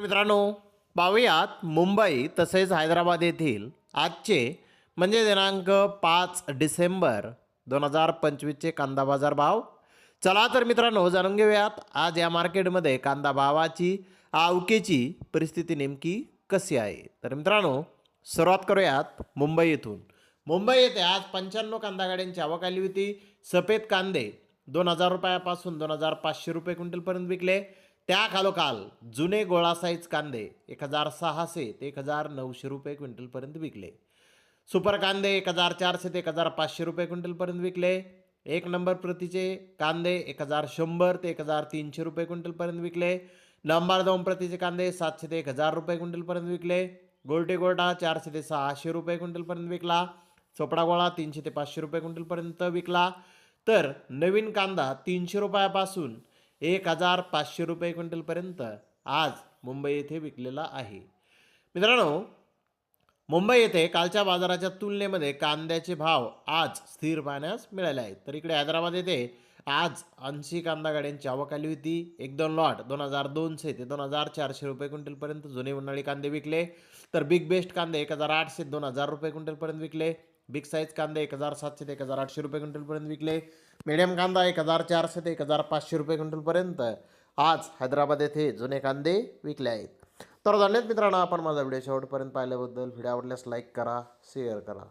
मित्रांनो पाहूयात मुंबई तसेच हैदराबाद येथील आजचे म्हणजे दिनांक पाच डिसेंबर दोन हजार पंचवीसचे कांदा बाजार भाव. चला तर मित्रांनो जाणून घेऊयात आज या मार्केटमध्ये कांदा भावाची आवकेची परिस्थिती नेमकी कशी आहे? तर मित्रांनो सुरुवात करूयात मुंबई येथून. मुंबई येथे आज पंच्याण्णव कांदा गाड्यांची आवक आली होती. सफेद कांदे दोन हजार रुपयापासून दोन हजार पाचशे रुपये क्विंटलपर्यंत विकले. त्या खालोखाल जुने गोळा साईज कांदे एक हजार सहाशे ते एक हजार नऊशे रुपये क्विंटलपर्यंत विकले. सुपर कांदे एक हजार चारशे ते एक हजार पाचशे रुपये क्विंटलपर्यंत विकले. एक नंबर प्रतीचे कांदे एक हजार शंभर ते एक हजार तीनशे रुपये क्विंटलपर्यंत विकले. नंबर दोन प्रतीचे कांदे सातशे ते एक हजार रुपये क्विंटलपर्यंत विकले. गोल्टे गोल्डा चारशे ते सहाशे रुपये क्विंटलपर्यंत विकला. चोपडा गोळा तीनशे ते पाचशे रुपये क्विंटलपर्यंत विकला. तर नवीन कांदा तीनशे रुपयापासून एक हजार पाचशे रुपये क्विंटलपर्यंत आज मुंबई येथे विकलेला आहे. मित्रांनो मुंबई येथे कालच्या बाजाराच्या तुलनेमध्ये कांद्याचे भाव आज स्थिर पाहण्यास मिळाले आहेत. तर इकडे हैदराबाद येथे आज ऐंशी कांदा गाड्यांची आवक आली होती. एक दोन लॉट दोन हजार दोनशे ते दोन हजार चारशे रुपये क्विंटलपर्यंत जुने उन्हाळी कांदे विकले. तर बिग बेस्ट कांदे एक हजार आठशे दोन हजार रुपये क्विंटलपर्यंत विकले. बिग साईज कांदे एक हजार सातशे ते एक हजार आठशे रुपये क्विंटलपर्यंत विकले. मिडियम कांदा एक हजार चारशे ते एक हजार पाचशे रुपये क्विंटलपर्यंत. आज हैदराबाद येथे जुने कांदे विकले आहेत. तर धन्यवाद मित्रांनो आपण माझा व्हिडिओ शेवटपर्यंत पाहिल्याबद्दल. व्हिडिओ आवडल्यास लाईक करा शेअर करा.